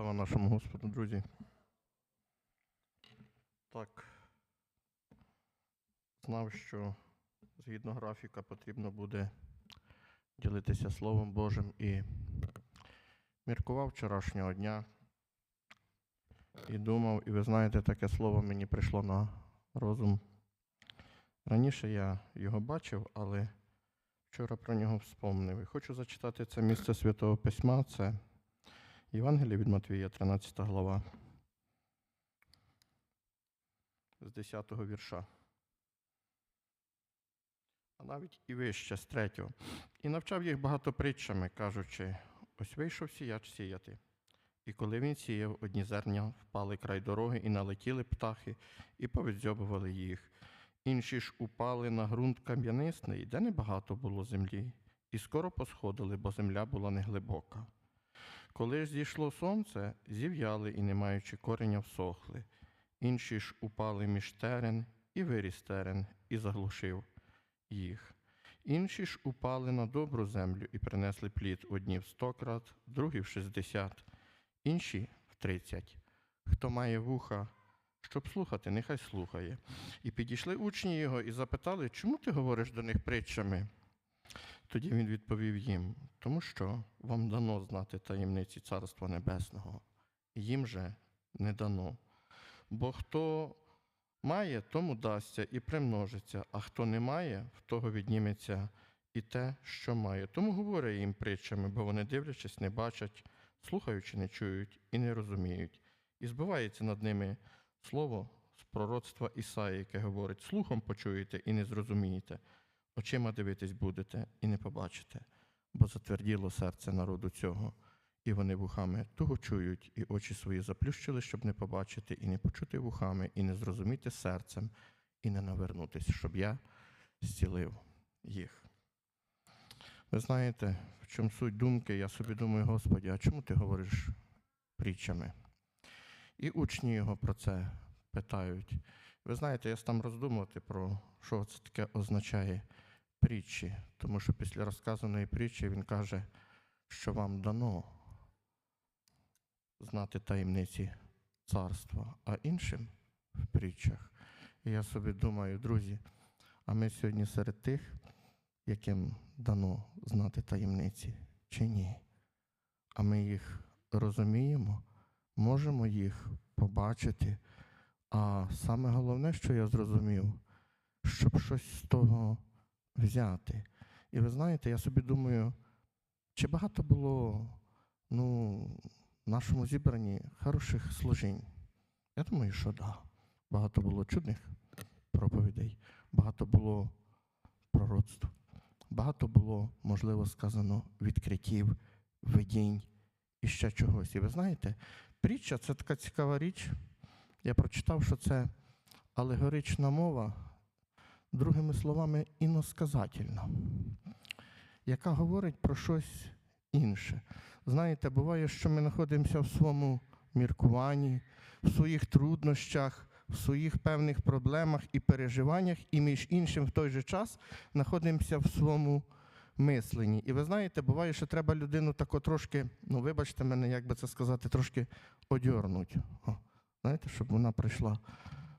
Слава нашому Господу, друзі. Так. Знав, що згідно графіка потрібно буде ділитися Словом Божим і міркував вчорашнього дня і думав, і ви знаєте, таке слово мені прийшло на розум. Раніше я його бачив, але вчора про нього вспомнив. І хочу зачитати це місце Святого Письма. Це Євангеліє від Матвія, 13 глава. З 10 вірша. А навіть і вище, з 3. І навчав їх багато притчами, кажучи: ось вийшов сіяч сіяти. І коли він сіяв, одні зерня впали край дороги, і налетіли птахи, і повідзьобували їх. Інші ж упали на ґрунт кам'янисний, де небагато було землі, і скоро посходили, бо земля була неглибока. Коли ж зійшло сонце, зів'яли і, не маючи кореня, всохли. Інші ж упали між терен, і виріс терен, і заглушив їх. Інші ж упали на добру землю і принесли плід одні в сто крат, другі в шістдесят, інші в тридцять. Хто має вуха, щоб слухати, нехай слухає. І підійшли учні його і запитали, чому ти говориш до них притчами? Тоді він відповів їм, тому що вам дано знати таємниці Царства Небесного, їм же не дано. Бо хто має, тому дасться і примножиться, а хто не має, в того відніметься і те, що має. Тому говорю їм притчами, бо вони, дивлячись, не бачать, слухаючи, не чують і не розуміють. І збивається над ними слово з пророцтва Ісаї, яке говорить: слухом почуєте і не зрозумієте, очима дивитись будете і не побачите, бо затверділо серце народу цього, і вони вухами туго чують, і очі свої заплющили, щоб не побачити, і не почути вухами, і не зрозуміти серцем, і не навернутися, щоб я зцілив їх. Ви знаєте, в чому суть думки, я собі думаю, Господі, а чому ти говориш притчами? І учні його про це питають. Ви знаєте, я став роздумувати про що це таке означає притчі, тому що після розказаної притчі він каже, що вам дано знати таємниці царства, а іншим в притчах. І я собі думаю, друзі, а ми сьогодні серед тих, яким дано знати таємниці, чи ні? А ми їх розуміємо, можемо їх побачити. А саме головне, що я зрозумів, щоб щось з того взяти. І ви знаєте, я собі думаю, чи багато було ну, в нашому зібранні хороших служінь? Я думаю, що. Да. Багато було чудних проповідей, багато було пророцтв, багато було, можливо, сказано, відкриттів, видінь і ще чогось. І ви знаєте, притча це така цікава річ. Я прочитав, що це алегорична мова, другими словами, іносказательна, яка говорить про щось інше. Знаєте, буває, що ми знаходимося в своєму міркуванні, в своїх труднощах, в своїх певних проблемах і переживаннях, і між іншим в той же час знаходимося в своєму мисленні. І ви знаєте, буває, що треба людину тако трошки, ну вибачте мене, як би це сказати, трошки одьорнути. Знаєте, щоб вона прийшла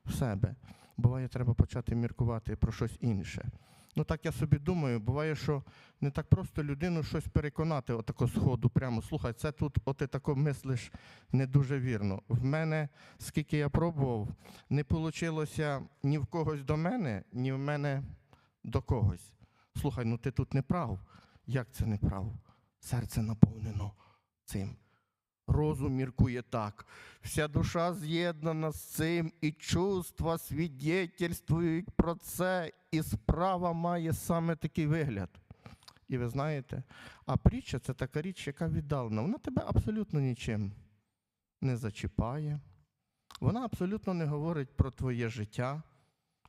в себе. Буває, треба почати міркувати про щось інше. Ну так я собі думаю, буває, що не так просто людину щось переконати, отако сходу, прямо слухай, це тут, от ти тако мислиш не дуже вірно. В мене, скільки я пробував, не вийшло ні в когось до мене, ні в мене до когось. Слухай, ну ти тут не прав. Як це не прав? Серце наповнено цим. Розум міркує так. Вся душа з'єднана з цим, і чувства свідетельствують про це, і справа має саме такий вигляд. І ви знаєте, а притча це така річ, яка віддалена. Вона тебе абсолютно нічим не зачіпає. Вона абсолютно не говорить про твоє життя.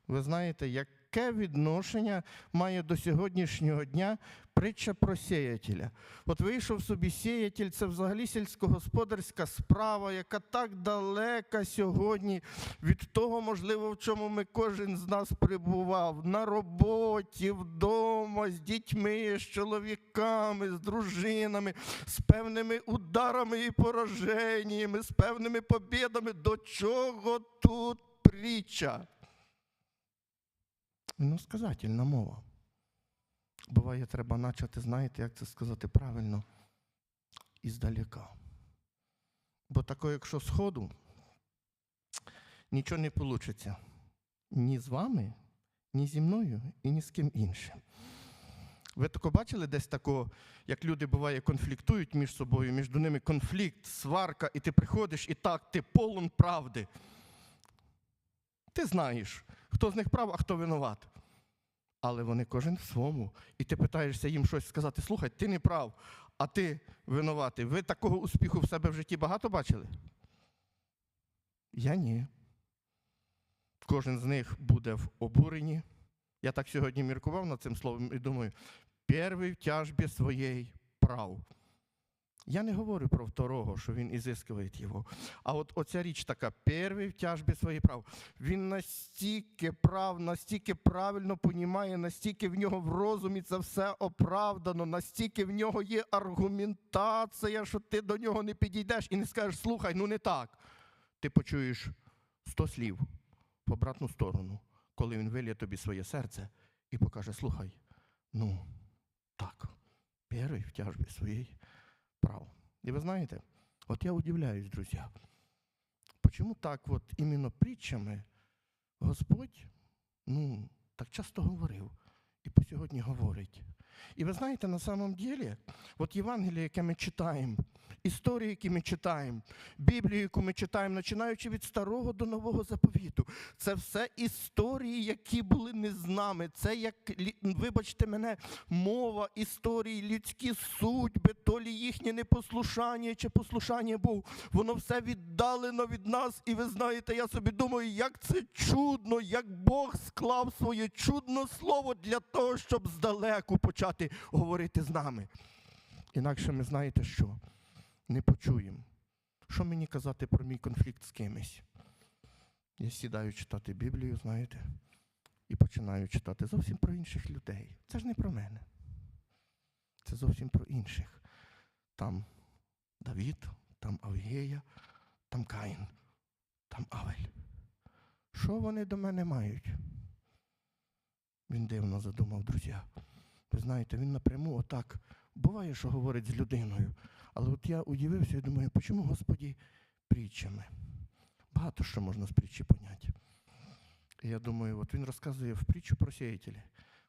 Ви знаєте, як яке відношення має до сьогоднішнього дня притча про сіятеля? От вийшов собі сіятель, це взагалі сільськогосподарська справа, яка так далека сьогодні від того, можливо, в чому ми кожен з нас перебував на роботі, вдома, з дітьми, з чоловіками, з дружинами, з певними ударами і пораженнями, з певними побідами. До чого тут притча? Ну, сказательна мова. Буває, треба начати, знаєте, як це сказати правильно, іздалека. Бо тако, якщо сходу, нічого не вийде. Ні з вами, ні зі мною і ні з ким іншим. Ви тако бачили десь тако, як люди буває конфліктують між собою, між ними конфлікт, сварка, і ти приходиш і так, ти полон правди. Ти знаєш, хто з них прав, а хто винуват. Але вони кожен в своєму. І ти питаєшся їм щось сказати: слухай, ти не прав, а ти винуватий. Ви такого успіху в себе в житті багато бачили? Я ні. Кожен з них буде в обуренні. Я так сьогодні міркував над цим словом і думаю, перший в тяжбі своєї прав. Я не говорю про второго, що він ізискує його. А от оця річ така, перший в тяжбі своїх прав. Він настільки прав, настільки правильно понімає, настільки в нього в розумі це все оправдано, настільки в нього є аргументація, що ти до нього не підійдеш і не скажеш, слухай, ну не так. Ти почуєш сто слів в обратну сторону, коли він вилє тобі своє серце і покаже, слухай, ну так, перший в тяжбі своєї прав. І ви знаєте, от я удивляюсь, друзі, почему так от іменно притчами Господь ну, так часто говорив і по сьогодні говорить. І ви знаєте, на самом деле, от Євангеліє, яке ми читаємо, історії, які ми читаємо, Біблію, яку ми читаємо, починаючи від старого до нового заповіту, це все історії, які були не з нами. Це як, вибачте мене, мова історії, людські судьби, то лі їхнє непослушання чи послушання Богу. Воно все віддалено від нас. І ви знаєте, я собі думаю, як це чудно, як Бог склав своє чудне слово для того, щоб здалеку почати говорити з нами. Інакше ми знаєте що? Не почуємо. Що мені казати про мій конфлікт з кимось? Я сідаю читати Біблію, знаєте, і починаю читати зовсім про інших людей. Це ж не про мене. Це зовсім про інших. Там Давід, там Авгея, там Каїн, там Авель. Що вони до мене мають? Він дивно задумав, друзі. Ви знаєте, він напряму отак буває, що говорить з людиною. Але от я удивився і думаю, чому Господі притчами? Багато що можна з притчі поняти. І я думаю, от він розказує в притчу про сіятеля.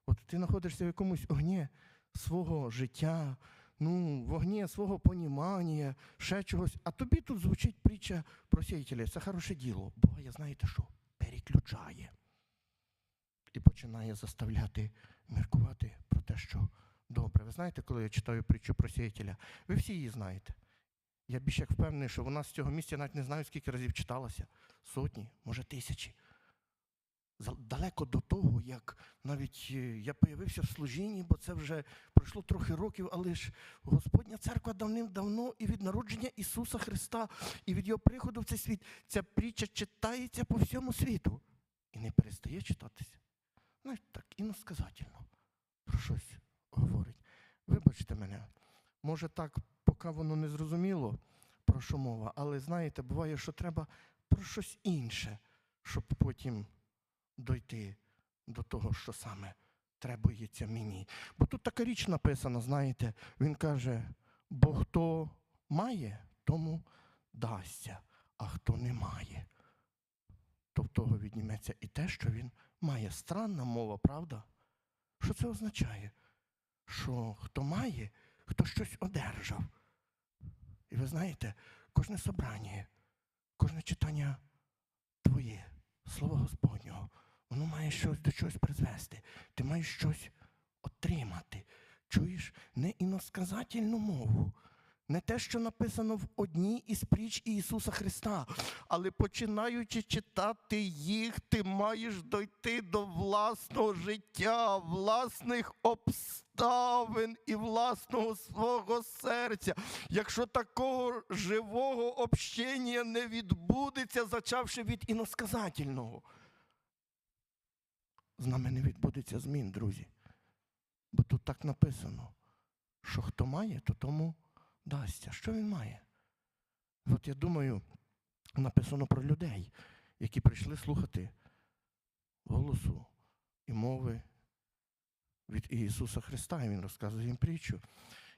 От ти знаходишся в якомусь огні свого життя, ну, в огні свого понімання, ще чогось. А тобі тут звучить притча про сіятеля. Це хороше діло. Буває, знаєте що? Переключає. І починає заставляти міркувати те, що добре. Ви знаєте, коли я читаю притчу про сіятеля, ви всі її знаєте. Я більш як впевнений, що вона з цього місця навіть не знаю, скільки разів читалася. Сотні, може тисячі. Далеко до того, як навіть е, я появився в служінні, бо це вже пройшло трохи років, але ж Господня церква давним-давно і від народження Ісуса Христа, і від Його приходу в цей світ, ця притча читається по всьому світу і не перестає читатися. Знаєш, так іносказательно про щось говорить. Вибачте мене, може так, поки воно не зрозуміло, про що мова, але знаєте, буває, що треба про щось інше, щоб потім дойти до того, що саме требується мені. Бо тут така річ написана, знаєте, він каже: бо хто має, тому дасться, а хто не має, то в того відніметься і те, що він має. Странна мова, правда? Що це означає? Що хто має, хто щось одержав. І ви знаєте, кожне собрання, кожне читання твоє, Слово Господнього, воно має щось до чогось призвести. Ти маєш щось отримати. Чуєш не іносказательну мову, Не те, що написано в одній із притч Ісуса Христа, але починаючи читати їх, ти маєш дойти до власного життя, власних обставин і власного свого серця. Якщо такого живого общення не відбудеться, зачавши від іносказательного, з нами не відбудеться змін, друзі. Бо тут так написано, що хто має, то тому дасться. Що він має? От я думаю, написано про людей, які прийшли слухати голосу і мови від Ісуса Христа, і Він розказує їм притчу.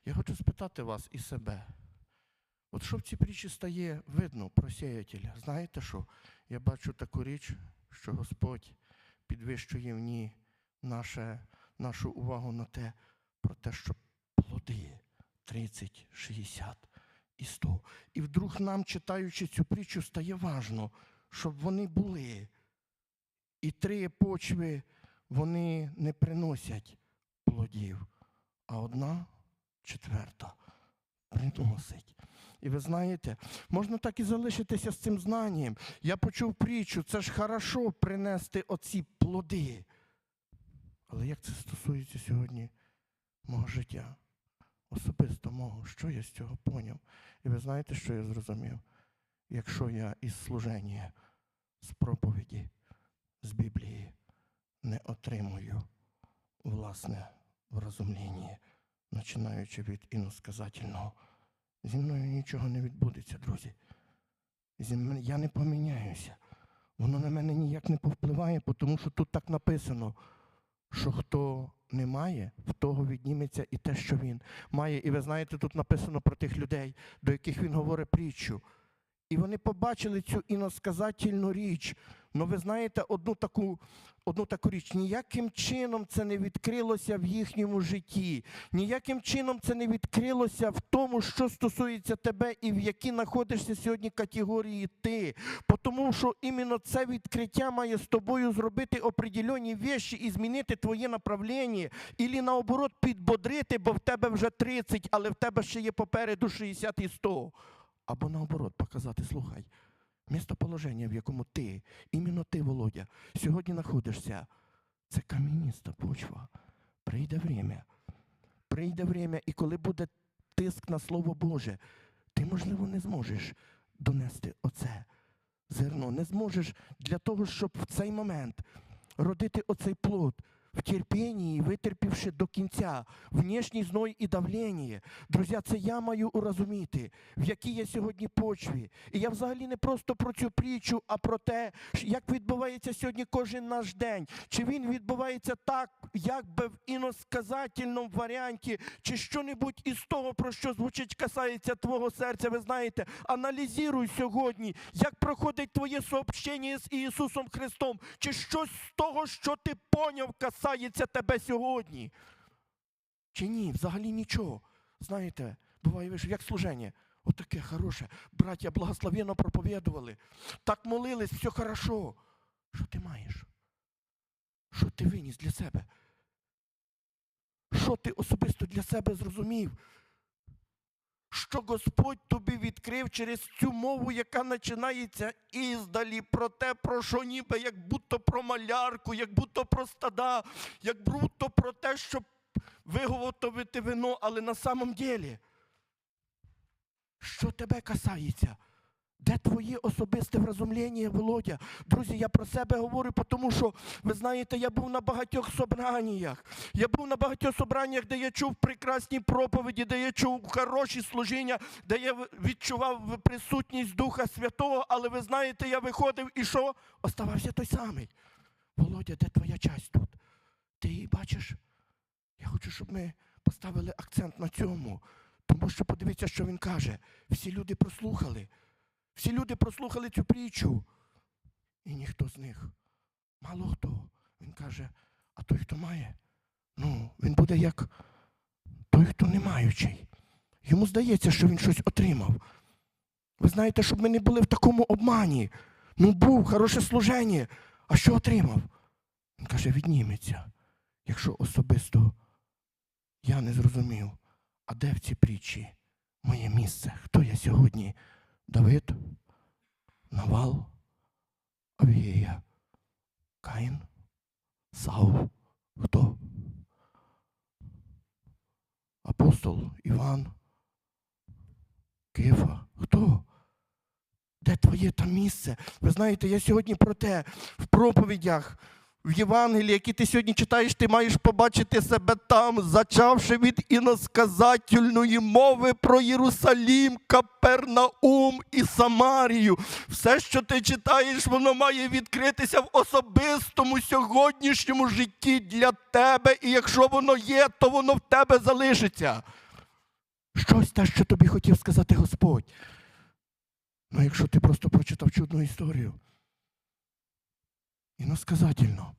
Я хочу спитати вас і себе. От що в цій притчі стає видно про сіятеля? Знаєте що? Я бачу таку річ, що Господь підвищує в ній наше, нашу увагу на те, про те, що плоди 30, 60 і 100. І вдруг нам, читаючи цю притчу, стає важно, щоб вони були. І три почви вони не приносять плодів, а одна четверта приносить. І ви знаєте, можна так і залишитися з цим знанням. Я почув притчу, це ж хорошо принести оці плоди. Але як це стосується сьогодні мого життя? Особисто мого, що я з цього поняв? І ви знаєте, що я зрозумів? Якщо я із служення, з проповіді, з Біблії не отримую власне врозумління, починаючи від іносказательного, зі мною нічого не відбудеться, друзі. Я не поміняюся. Воно на мене ніяк не повпливає, тому що тут так написано, що хто не має, в того відніметься і те, що він має. І ви знаєте, тут написано про тих людей, до яких він говорить притчу. І вони побачили цю іносказательну річ. Ну, ви знаєте, одну таку, одну таку річ, ніяким чином це не відкрилося в їхньому житті, ніяким чином це не відкрилося в тому, що стосується тебе і в якій знаходишся сьогодні категорії ти. Тому що іменно це відкриття має з тобою зробити определені вещі і змінити твоє направлення, і наоборот підбодрити, бо в тебе вже 30, але в тебе ще є попереду 60 і 100. Або наоборот, показати, слухай, містоположення, в якому ти, іменно ти, Володя, сьогодні знаходишся, це кам'яніста почва. Прийде время. Прийде время, і коли буде тиск на Слово Боже, ти, можливо, не зможеш донести оце зерно. Не зможеш для того, щоб в цей момент родити оцей плод в терпінні, витерпівши до кінця внешній зной і давлення. Друзі, це я маю уразуміти, в якій я сьогодні почві. І я взагалі не просто про цю притчу, а про те, як відбувається сьогодні кожен наш день. Чи він відбувається так, як би в іносказательному варіанті, чи що-небудь із того, про що звучить, касається твого серця. Ви знаєте, аналізуй сьогодні, як проходить твоє сообщення з Ісусом Христом, чи щось з того, що ти поняв, касається тебе сьогодні. Чи ні, взагалі нічого. Знаєте, буває, ви ж як служення. Отаке хороше. Браття благословенно проповідували. Так молились, все хорошо. Що ти маєш? Що ти виніс для себе? Що ти особисто для себе зрозумів? Що Господь тобі відкрив через цю мову, яка починається іздалі, про те, про що ніби, як будто про малярку, як будто про стада, як будто про те, щоб виготовити вино, але на самом ділі, що тебе касається? Де твоє особисте вразумлення, Володя? Друзі, я про себе говорю, тому що, ви знаєте, я був на багатьох собраннях. Я був на багатьох собраннях, де я чув прекрасні проповіді, де я чув хороші служіння, де я відчував присутність Духа Святого, але ви знаєте, я виходив і що? Оставався той самий. Володя, де твоя часть тут? Ти її бачиш? Я хочу, щоб ми поставили акцент на цьому. Тому що подивіться, що він каже. Всі люди прослухали. Всі люди прослухали цю притчу. І ніхто з них. Мало хто. Він каже, а той, хто має, ну, він буде як той, хто не маючий. Йому здається, що він щось отримав. Ви знаєте, щоб ми не були в такому обмані. Ну, був хороше служення. А що отримав? Він каже, відніметься. Якщо особисто я не зрозумів, а де в цій притчі моє місце? Хто я сьогодні? Давид? Навал? Авієя? Каїн? Саул? Хто? Апостол Іван? Кифа? Хто? Де твоє там місце? Ви знаєте, я сьогодні про те в проповідях, в Євангелії, які ти сьогодні читаєш, ти маєш побачити себе там, зачавши від іносказательної мови про Єрусалім, Капернаум і Самарію. Все, що ти читаєш, воно має відкритися в особистому сьогоднішньому житті для тебе. І якщо воно є, то воно в тебе залишиться. Щось те, що тобі хотів сказати Господь. Ну, якщо ти просто прочитав чудну історію. Іносказательно.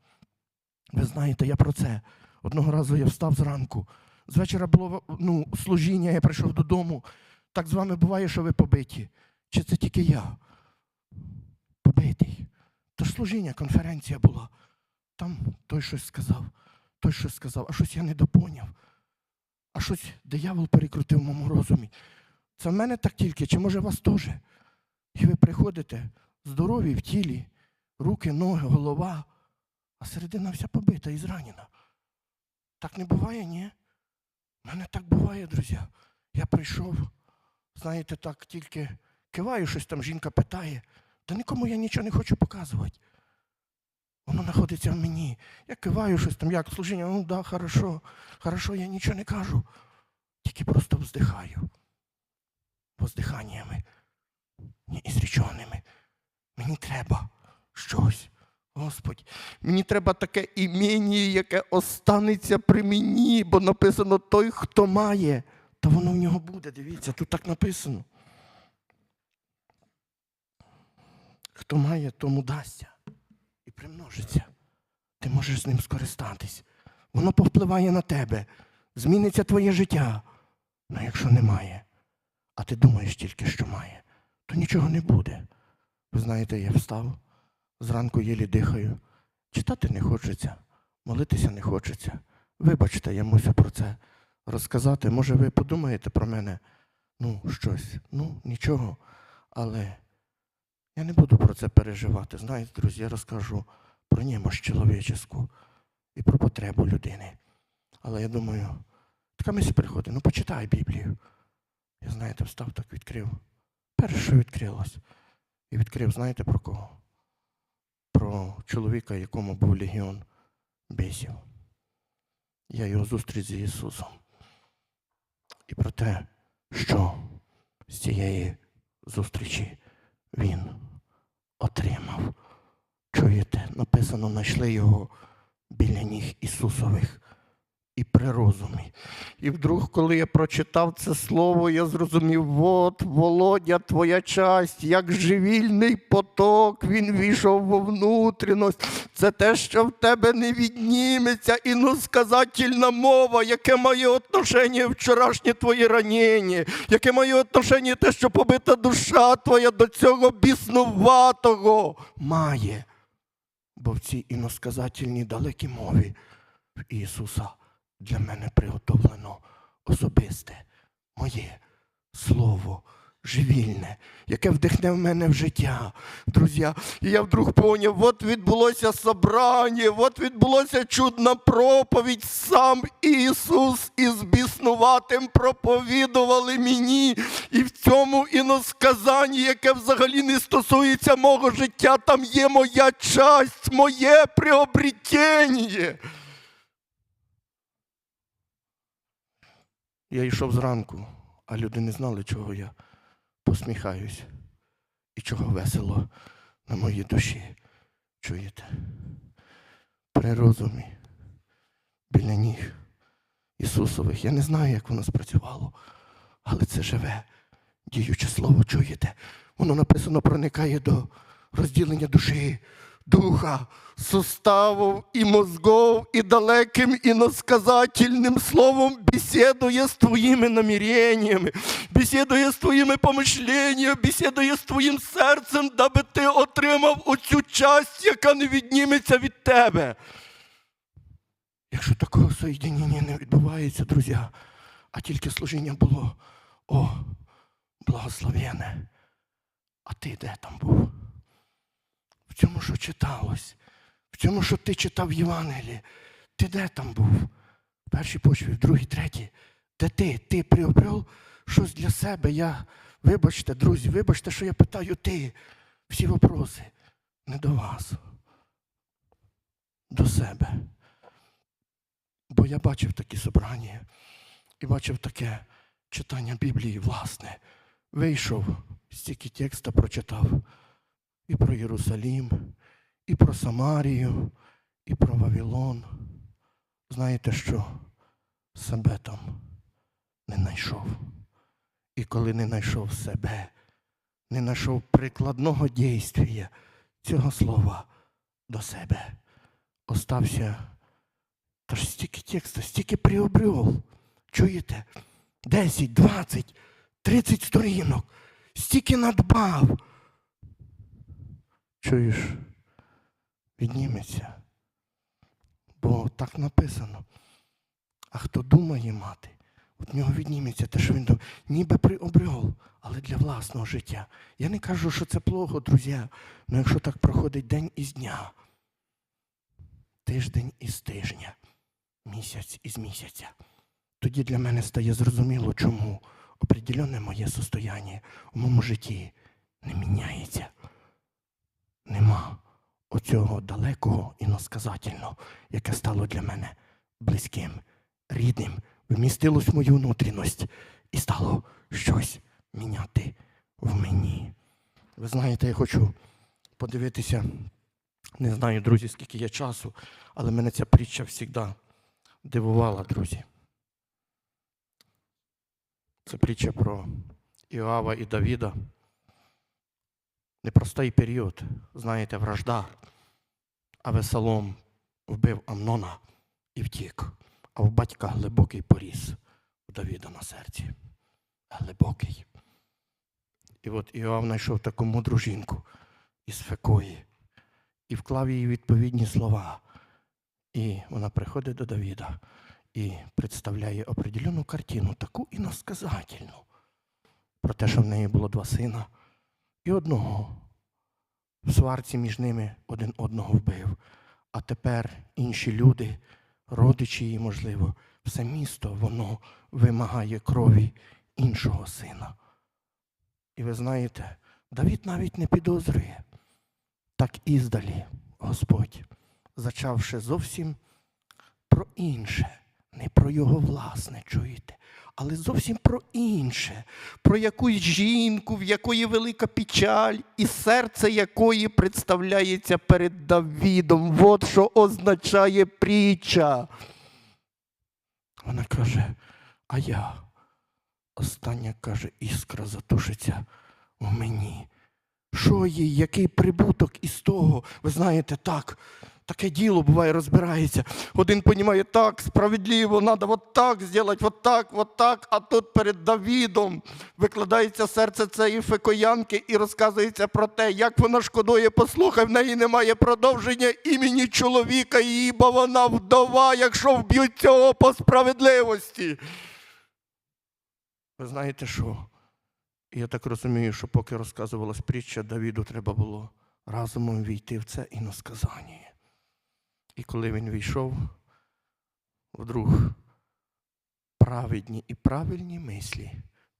Ви знаєте, я про це. Одного разу я встав зранку. З вечора було ну, служіння, я прийшов додому. Так з вами буває, що ви побиті. Чи це тільки я? Побитий. То ж служіння, конференція була. Там той щось сказав, той щось сказав, а щось я не допоняв. А щось диявол перекрутив в моєму розумі. Це в мене так тільки, чи може вас теж? І ви приходите здорові в тілі, руки, ноги, голова, а середина вся побита і зранена. Так не буває, ні? У мене так буває, друзі. Я прийшов, знаєте, так тільки киваю, щось там жінка питає, та нікому я нічого не хочу показувати. Воно знаходиться в мені. Я киваю щось там, як служіння, ну да, хорошо, хорошо, я нічого не кажу. Тільки просто вздихаю. Воздиханнями ні ізріченими. Мені треба щось. Господь, мені треба таке імені, яке останеться при мені, бо написано той, хто має, то воно в нього буде. Дивіться, тут так написано. Хто має, тому дасться і примножиться. Ти можеш з ним скористатись. Воно повпливає на тебе, зміниться твоє життя. Ну якщо немає, а ти думаєш тільки, що має то нічого не буде. Ви знаєте, я встав, зранку єлі дихаю. Читати не хочеться, молитися не хочеться. Вибачте, я мусю про це розказати. Може, ви подумаєте про мене, ну, щось, ну, нічого. Але я не буду про це переживати. Знаєте, друзі, я розкажу про немощ чоловіческу і про потребу людини. Але я думаю, така мисль приходить, ну почитай Біблію. Я знаєте, встав так відкрив. Перше, що відкрилось. І відкрив, знаєте про кого? Про чоловіка, якому був легіон бісів. Я його зустріч з Ісусом. І про те, що з цієї зустрічі Він отримав. Чуєте, написано, знайшли його біля ніг Ісусових і при розумі. І вдруг, коли я прочитав це слово, я зрозумів, от, Володя, твоя часть, як живільний поток, він війшов во внутрішність. Це те, що в тебе не відніметься, іносказательна мова, яке має отношення вчорашнє твоє ранення, яке має отношення те, що побита душа твоя до цього біснуватого має. Бо в цій іносказательній далекій мові Ісуса для мене приготовлено особисте, моє слово живільне, яке вдихне в мене в життя. Друзі, і я вдруг поняв, от відбулося собрання, от відбулося чудна проповідь. Сам Ісус із біснуватим проповідували мені. І в цьому іносказанні, яке взагалі не стосується мого життя, там є моя часть, моє приобретення. Я йшов зранку, а люди не знали, чого я посміхаюсь і чого весело на моїй душі. Чуєте? При розумі біля ніг Ісусових. Я не знаю, як воно спрацювало, але це живе, діюче слово, чуєте? Воно написано проникає до розділення душі, духа, суставов і мозгов, і далеким іносказательним словом бесідує з твоїми наміреннями, бесідує з твоїми помишленнями, бесідує з твоїм серцем, даби ти отримав оцю часть, яка не відніметься від тебе. Якщо такого соєдинення не відбувається, друзі, а тільки служіння було О, благословене. А ти де там був? В цьому, що читалось, в цьому, що ти читав в Євангелії. Ти де там був? В першій почві, в другій, третій. Де ти? Ти приобрел щось для себе. Я, вибачте, друзі, вибачте, що я питаю ти. Всі вопроси не до вас, до себе. Бо я бачив такі собрання і бачив таке читання Біблії, власне. Вийшов, стільки текста прочитав і про Єрусалім, і про Самарію, і про Вавилон. Знаєте що? Себе там не знайшов. І коли не знайшов себе, не знайшов прикладного дійствія цього слова до себе, остався. Та ж стільки текста, стільки приобрел. Чуєте? 10, 20, 30 сторінок. Стільки надбав. Чуєш? Відніметься. Бо так написано. А хто думає мати, от нього відніметься те, що він думає, ніби приобрел, але для власного життя. Я не кажу, що це плохо, друзі. але якщо так проходить день із дня, тиждень із тижня, місяць із місяця, тоді для мене стає зрозуміло, чому определенне моє состояння у моєму житті не міняється. Нема оцього далекого і насказательного, яке стало для мене близьким, рідним, вмістилось в мою внутрішність і стало щось міняти в мені. Ви знаєте, я хочу подивитися, не знаю, друзі, скільки є часу, але мене ця притча завжди дивувала, друзі. Це притча про Іоава і Давіда. Непростий період, знаєте, вражда. А Весолом вбив Амнона і втік, а в батька глибокий поріс у Давіда на серці. Глибокий. І от Іоав знайшов таку мудру жінку із Фекої і вклав їй відповідні слова. І вона приходить до Давіда і представляє определену картину, таку іносказательну, про те, що в неї було два сина, і одного в сварці між ними один одного вбив. А тепер інші люди, родичі її, можливо, все місто воно вимагає крові іншого сина. І ви знаєте, Давід навіть не підозрює. Так іздалі Господь, зачавши зовсім про інше, не про його власне, чуєте, але зовсім про інше, про якусь жінку, в якої велика печаль, і серце якої представляється перед Давідом. От що означає притча. Вона каже, а я. Остання каже, іскра затушиться у мені. Що їй, який прибуток із того? Ви знаєте, так, таке діло буває, розбирається. Один понімає так, справедливо, треба от так зробити, от так, от так, а тут перед Давідом викладається серце цієї фекоянки і розказується про те, як вона шкодує, послухай, в неї немає продовження імені чоловіка її, бо вона вдова, якщо вб'ють цього по справедливості. Ви знаєте що? Я так розумію, що поки розказувалась притча, Давіду треба було разумом війти в це іносказання. І коли він війшов, вдруг праведні і правильні мислі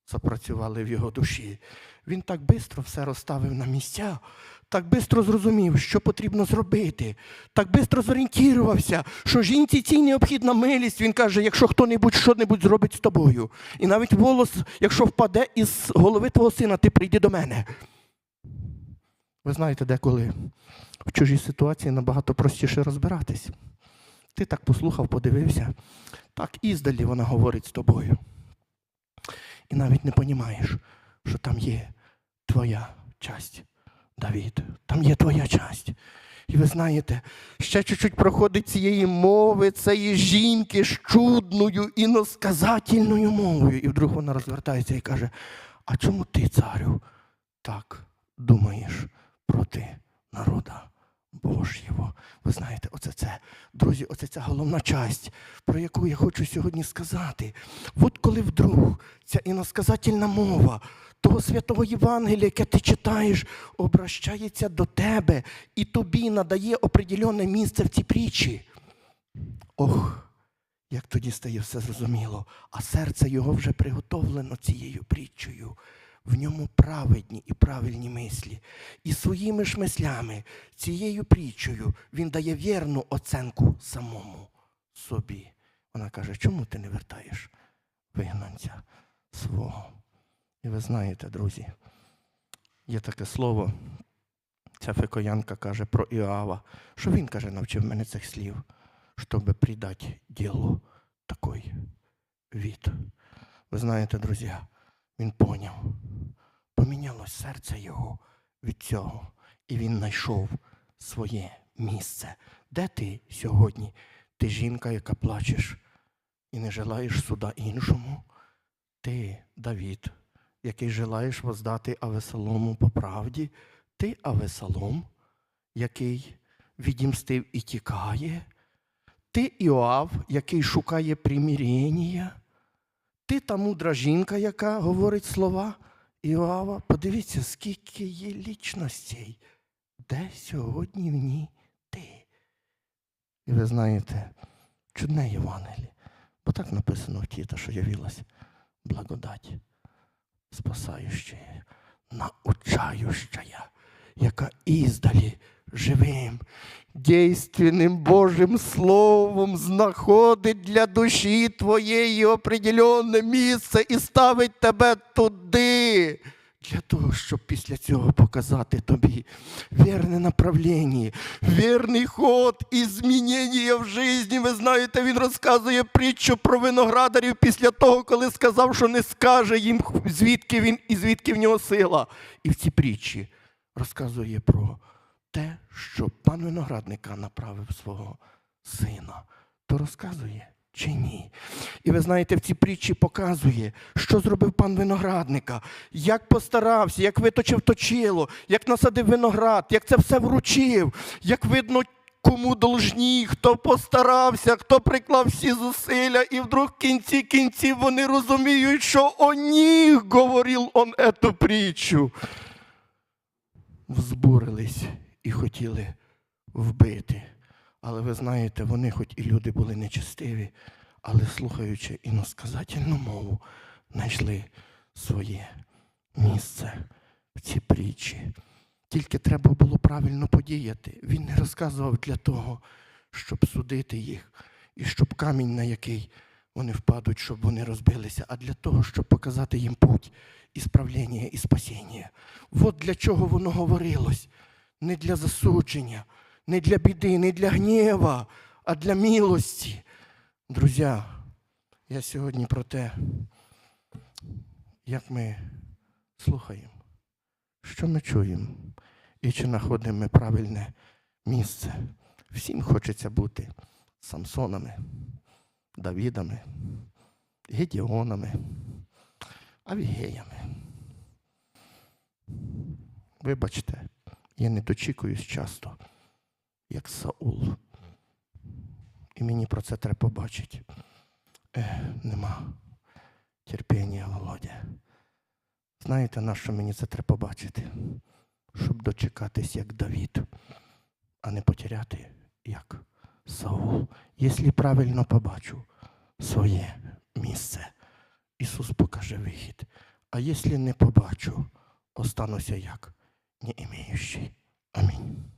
запрацювали в його душі. Він так швидко все розставив на місця, так швидко зрозумів, що потрібно зробити, так швидко зорієнтувався, що жінці цій необхідна милість. Він каже, якщо хто-небудь що-небудь зробить з тобою. І навіть волос, якщо впаде із голови твого сина, ти прийди до мене. Ви знаєте, деколи в чужій ситуації набагато простіше розбиратись. Ти так послухав, подивився, так іздалі вона говорить з тобою. І навіть не розумієш, що там є твоя часть, Давід, там є твоя часть. І ви знаєте, ще чуть-чуть проходить цієї мови, цієї жінки з чудною іносказательною мовою. І вдруг вона розвертається і каже: А чому ти, царю, так думаєш проти народа Божєго. Ви знаєте, оце це, друзі, оце ця головна часть, про яку я хочу сьогодні сказати. От коли вдруг ця іносказательна мова того святого Євангелія, яке ти читаєш, обращається до тебе і тобі надає определенне місце в цій притчі. Ох, як тоді стає все зрозуміло, а серце його вже приготовлено цією притчею. В ньому праведні і правильні мислі. І своїми ж мислями, цією притчею, він дає вірну оценку самому собі. Вона каже, чому ти не вертаєш вигнанця свого? І ви знаєте, друзі, є таке слово, ця фекоянка каже про Іоава, що він каже, навчив мене цих слів, щоб придати ділу такий від. Ви знаєте, друзі, він поняв, помінялось серце його від цього, і він знайшов своє місце. Де ти сьогодні? Ти жінка, яка плачеш і не желаєш суда іншому. Ти, Давід, який желаєш воздати Авесолому по правді, ти Авесолом, який відімстив і тікає, ти Іоав, який шукає примирення, ти та мудра жінка, яка говорить слова Іоава. Подивіться, скільки є лічностей, де сьогодні в ній ти. І ви знаєте, чудне Євангеліє, бо так написано в тіта, що явилась благодать спасающая, научающая, яка іздалі живим, действенним Божим Словом знаходить для душі твоєї определенне місце і ставить тебе туди. Для того, щоб після цього показати тобі вірне направлення, вірний ход і змінення в житті. Ви знаєте, він розказує притчу про виноградарів після того, коли сказав, що не скаже їм, звідки він і звідки в нього сила. І в цій притчі розказує про те, що пан виноградника направив свого сина. То розказує чи ні? І ви знаєте, в цій притчі показує, що зробив пан виноградника, як постарався, як виточив точило, як насадив виноград, як це все вручив, як видно. Кому должні, хто постарався, хто приклав всі зусилля, і вдруг в кінці кінців вони розуміють, що о них говорив он ету притчу. Взбурились і хотіли вбити. Але ви знаєте, вони, хоч і люди були нечестиві, але слухаючи іносказательну мову, знайшли своє місце в цій притчі. Тільки треба було правильно подіяти. Він не розказував для того, щоб судити їх, і щоб камінь, на який вони впадуть, щоб вони розбилися, а для того, щоб показати їм путь ісправлення і спасіння. От для чого воно говорилось. Не для засудження, не для біди, не для гнєва, а для милості. Друзі, я сьогодні про те, як ми слухаємо, що ми чуємо і чи знаходимо правильне місце. Всім хочеться бути Самсонами, Давідами, Гедіонами, Авігеями. Вибачте, я не дочікуюсь часто, як Саул. І мені про це треба побачити. Е, нема терпіння, Володя. Знаєте, на що мені це треба побачити? Щоб дочекатись, як Давід, а не потеряти, як Саул. Якщо правильно побачу своє місце, Ісус покаже вихід. А якщо не побачу, остануся як не имеющий. Амінь.